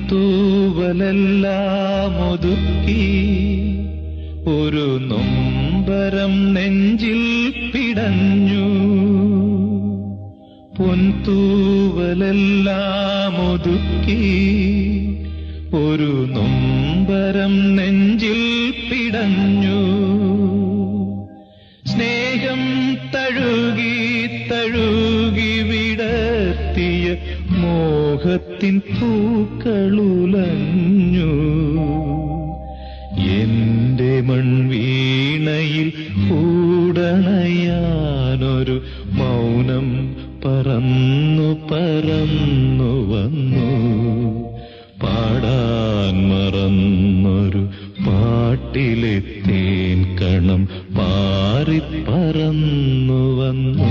പൊൻതൂവലെല്ലാം ഒതുക്കി ഒരു നൊമ്പരം നെഞ്ചിൽ പിടഞ്ഞു. പൊൻതൂവലെല്ലാം ഒതുക്കി ഒരു നൊമ്പരം നെഞ്ചിൽ പിടഞ്ഞു. സ്നേഹം തഴുകി തഴുകി വിടർത്തിയ മോഹത്തിൻ പൂക്കളുലഞ്ഞു. എന്റെ മൺവീണയിൽ കൂടണയാനൊരു മൗനം പറന്നു പറന്നു വന്നു. പാടാൻ മറന്നൊരു പാട്ടിലെ തേൻ കണം പാറി പറന്നു വന്നു.